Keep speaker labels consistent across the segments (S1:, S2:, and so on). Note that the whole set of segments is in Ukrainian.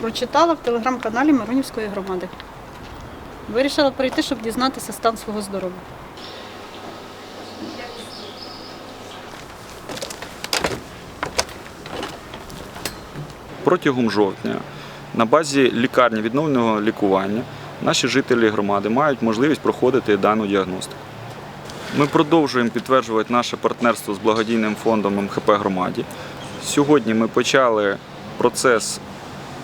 S1: прочитала в телеграм-каналі Миронівської громади. Вирішила прийти, щоб дізнатися стан свого здоров'я.
S2: Протягом жовтня на базі лікарні відновленого лікування наші жителі громади мають можливість проходити дану діагностику. Ми продовжуємо підтверджувати наше партнерство з благодійним фондом МХП громаді. Сьогодні ми почали процес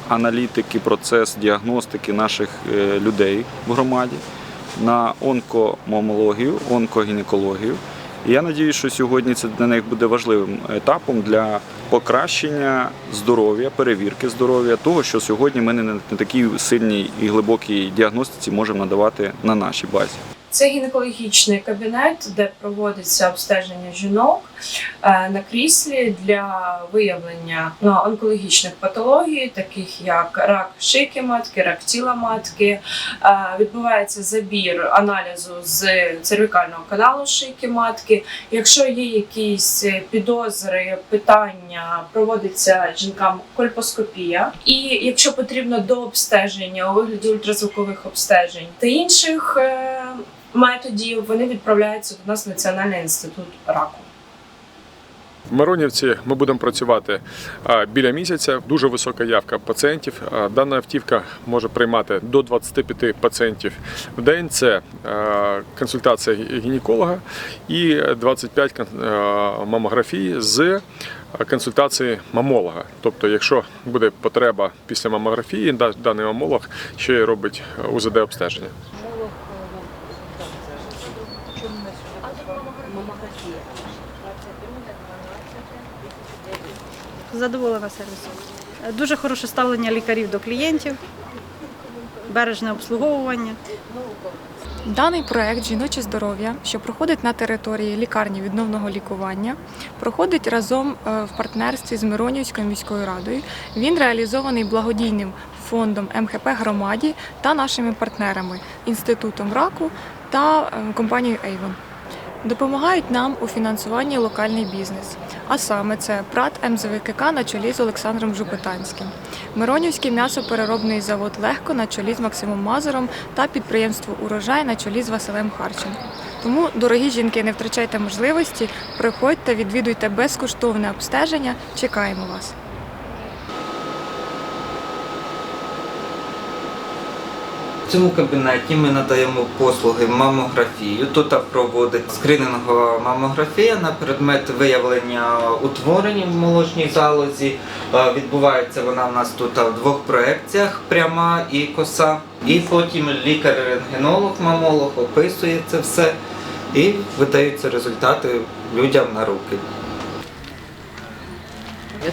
S2: аналітики, процес діагностики наших е, людей в громаді на онкомомологію, онкогінекологію. І я сподіваюся, що сьогодні це для них буде важливим етапом для покращення здоров'я, перевірки здоров'я, того, що сьогодні ми не на такій сильній і глибокій діагностиці можемо надавати на нашій базі.
S3: Це гінекологічний кабінет, де проводиться обстеження жінок е, на кріслі для виявлення ну, онкологічних патологій, таких як рак шийки матки, рак тіла матки. Е, Відбувається забір аналізу з цервікального каналу шийки матки. Якщо є якісь підозри, питання, проводиться жінкам кольпоскопія. І якщо потрібно до обстеження у вигляді ультразвукових обстежень та інших е, методів, вони відправляються до нас в Національний інститут раку.
S4: В Миронівці ми будемо працювати біля місяця. Дуже висока явка пацієнтів. Дана автівка може приймати до 25 пацієнтів в день. Це консультація гінеколога і 25 кон- а, мамографій з консультації мамолога. Тобто, якщо буде потреба після мамографії, даний мамолог ще й робить УЗД обстеження.
S1: Задоволена сервісом. Е, Дуже хороше ставлення лікарів до клієнтів, бережне обслуговування.
S5: Даний проект Жіноче здоров'я, що проходить на території лікарні відновного лікування, проходить разом е, в партнерстві з Миронівською міською радою. Він реалізований благодійним фондом МХП громаді та нашими партнерами інститутом раку та е, компанією Avon. Допомагають нам у фінансуванні локальний бізнес, а саме це ПРАТ МЗВКК на чолі з Олександром Жупитанським, Миронівський м'ясопереробний завод Легко на чолі з Максимом Мазуром та підприємство Урожай на чолі з Василем Харченко. Тому, дорогі жінки, не втрачайте можливості, приходьте, відвідуйте безкоштовне обстеження. Чекаємо вас.
S6: В цьому кабінеті ми надаємо послуги мамографію. Тут проводить скринингова мамографія на предмет виявлення утворень в молочній залозі. Е, Відбувається вона в нас тут в двох проекціях пряма і коса. І потім лікар-рентгенолог, мамолог описує це все і видаються результати людям на руки.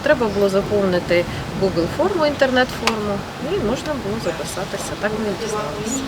S7: Треба було заповнити Google форму, інтернет-форму, і можна було записатися. Так ми дізналися.